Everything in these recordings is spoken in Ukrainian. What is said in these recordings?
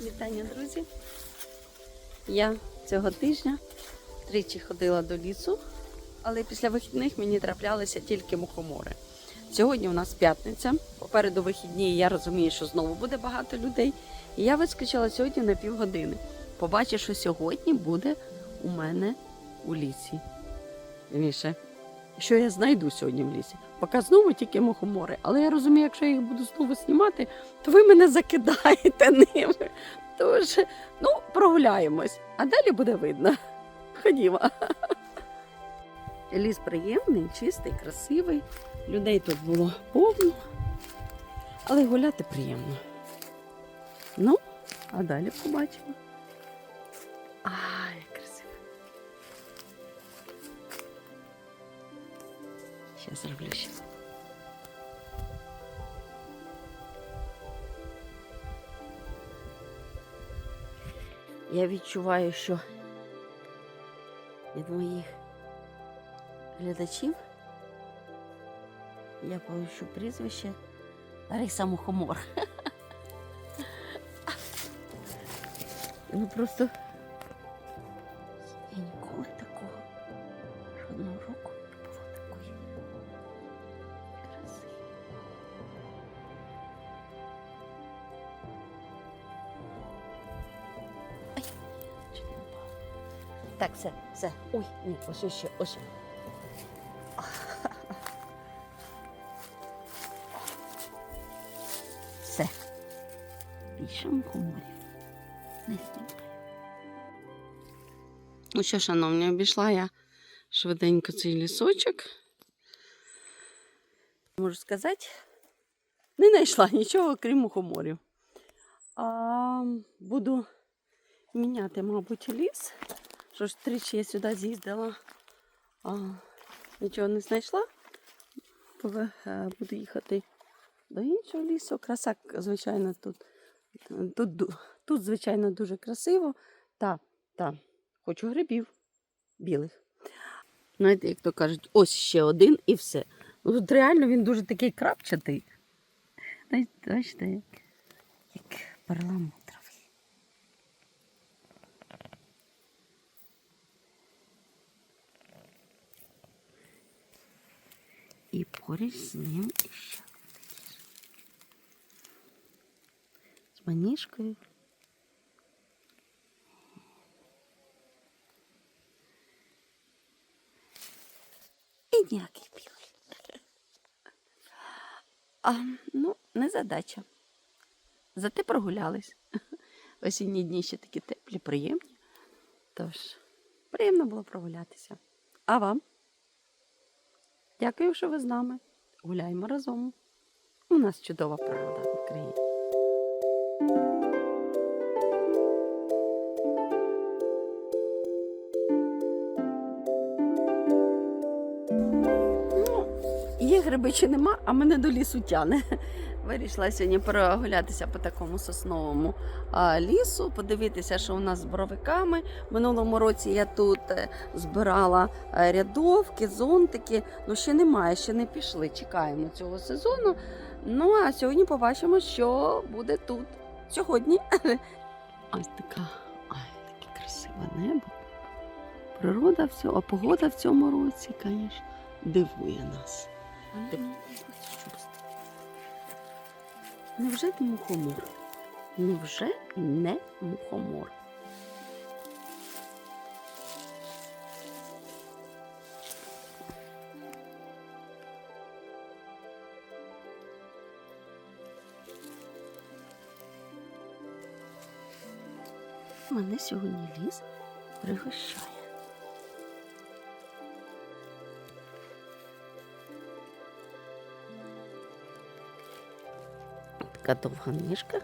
Вітання, друзі. Я цього тижня тричі ходила до лісу, але після вихідних мені траплялися тільки мухомори. Сьогодні у нас п'ятниця. Попереду вихідні, я розумію, що знову буде багато людей. І я вискочила сьогодні на півгодини. Побачив, що сьогодні буде у мене у лісі. Вірніше, що я знайду сьогодні в лісі. Поки знову тільки мухомори. Але я розумію, якщо я їх буду знову знімати, то ви мене закидаєте ними. Тож, ну, прогуляємось, а далі буде видно. Ходімо. Ліс приємний, чистий, красивий. Людей тут було повно, але гуляти приємно. Ну, а далі побачимо. Ай, Зараз зроблю ще. Я відчуваю, що від моїх глядачів я получу прізвище Риса Мухомор. Ну просто Так, все, все. Ой, ні, ось ще, ось. Все. Більше мухоморів. Не знімаю. Ну що, шановні, обійшла я швиденько цей лісочок. Можу сказати, не знайшла нічого, крім мухоморів. А, буду міняти, мабуть, ліс. Що ж тричі я сюди з'їздила, а, нічого не знайшла. Е, Буду їхати до іншого лісу. Краса, звичайно, тут. Тут, тут звичайно, дуже красиво. Та, та, хочу грибів білих. Знаєте, як то кажуть, ось ще один і все. Ну, тут реально він дуже такий крапчатий. Бачите, як, як І поруч з ним іще з маніжкою. І ніякий білий. А, ну, не задача. Зате прогулялись. Осінні дні ще такі теплі, приємні. Тож, приємно було прогулятися. А вам? Дякую, що ви з нами. Гуляємо разом. У нас чудова природа в Україні. Ну, Є гриби чи нема, а мене до лісу тяне. Вирішила сьогодні прогулятися по такому сосновому лісу, подивитися, що у нас з боровиками. Минулому році я тут е, збирала е, рядовки, зонтики. Ну ще немає, ще не пішли. Чекаємо цього сезону. Ну а сьогодні побачимо, що буде тут сьогодні. Ось така, ай, таке красиве небо. Природа все, а погода в цьому році, звісно, дивує нас. Невже не мухомор? Невже не мухомор? Мене сьогодні ліс пригощає. Така довга ніжка.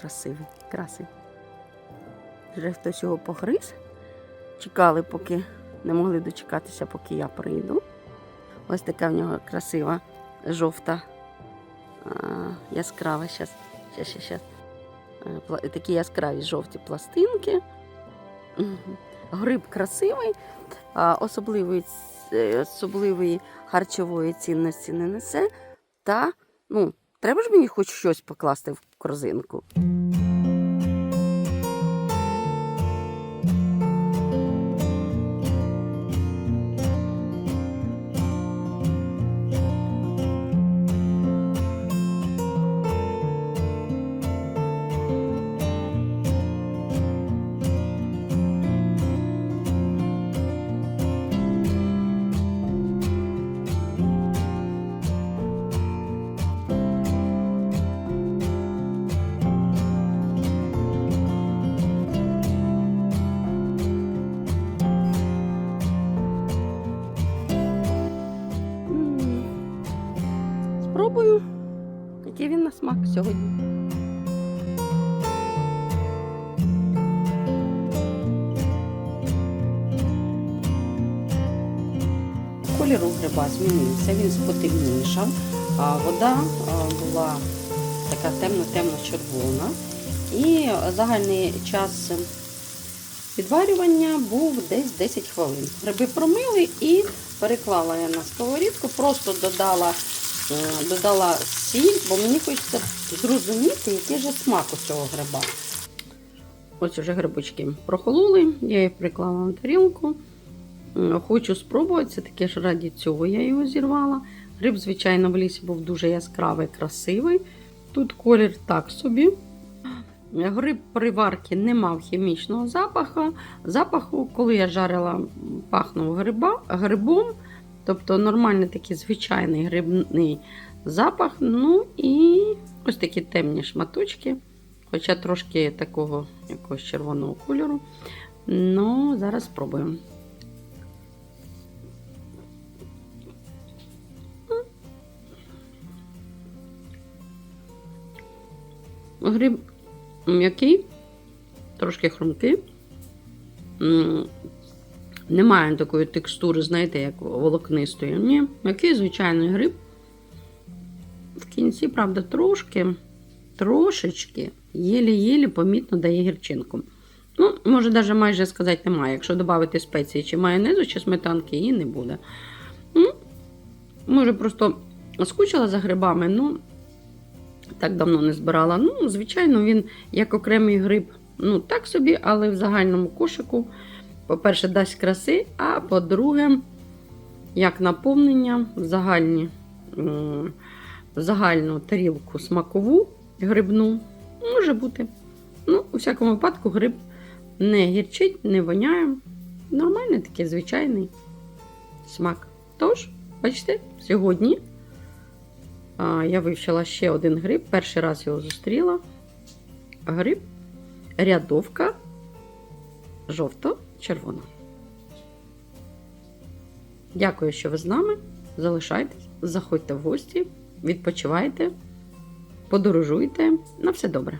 Красивий, красивий. Вже хтось його погриз. Чекали, поки не могли дочекатися, поки я прийду. Ось така в нього красива жовта а, яскрава. Щас, щас, щас. Е, Такі яскраві жовті пластинки. Гриб красивий, особливої, е, особливої харчової цінності не несе. Та, ну, треба ж мені хоч щось покласти в корзинку. Який він на смак сьогодні. Колір у гриба змінився, він спотемнішав, а вода була така темно-темно-червона. І загальний час відварювання був десь 10 хвилин. Гриби промили і переклала я на сковорідку, просто додала, додала сіль, бо мені хочеться зрозуміти, який же смак у цього гриба. Ось вже грибочки прохололи, я їх приклала на тарілку. Хочу спробувати, це таке ж раді цього я його зірвала. Гриб, звичайно, в лісі був дуже яскравий, красивий. Тут колір так собі. Гриб при варці не мав хімічного запаху. Запаху, коли я жарила, пахнув гриба, грибом. Тобто нормальний такий звичайний грибний запах. Ну і ось такі темні шматочки, хоча трошки такого якогось червоного кольору. Ну, зараз спробуємо. Гриб м'який, трошки хрумкий. Немає такої текстури, знаєте, як волокнистої. Ні, м'який звичайний гриб. В кінці, правда, трошки, трошечки, єлі-єлі помітно дає гірчинку. Ну, може, навіть майже сказати немає. Якщо додати спеції чи майонезу, чи сметанки, її не буде. Ну, може, просто скучила за грибами, ну, так давно не збирала. Ну, звичайно, він як окремий гриб, ну, так собі, але в загальному кошику, по-перше, дасть краси, а по-друге, як наповнення в загальні, в загальну тарілку смакову грибну може бути. Ну, у всякому випадку, гриб не гірчить, не воняє. Нормальний такий звичайний смак. Тож, бачите, сьогодні я вивчила ще один гриб. Перший раз його зустріла. Гриб рядовка жовто-червона. Дякую, що ви з нами. Залишайтесь, заходьте в гості, відпочивайте, подорожуйте. На все добре.